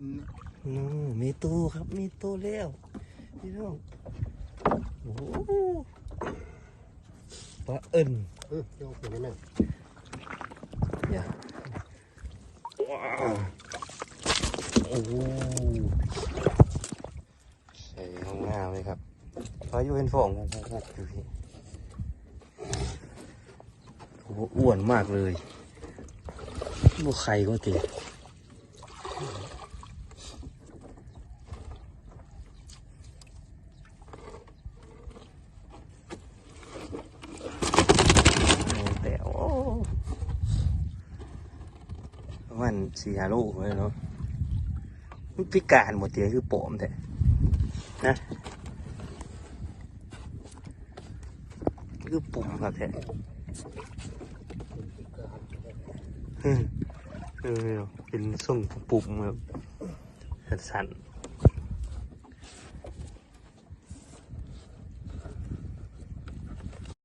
นะนู่นมีตู้ครับ มีตู้แล้วพี่น้องโอ้โหปลาเอิญเออเดี๋ยวเห็นไหมอย่าว้าวโอ้โหใส่ห้องน้ำเลยครับพายุเป็นฟองบุกๆอยู่พี่โอ้โหอ้วนมากเลยลูกไข่ก็ติด แต่โอ้ มันสี่ฮาโลเลยเนาะมันพิการหมดเตียคือโปมแต่นะคือปุ่มครับแท้เออเป็นส่งปุ่มแบบสั่น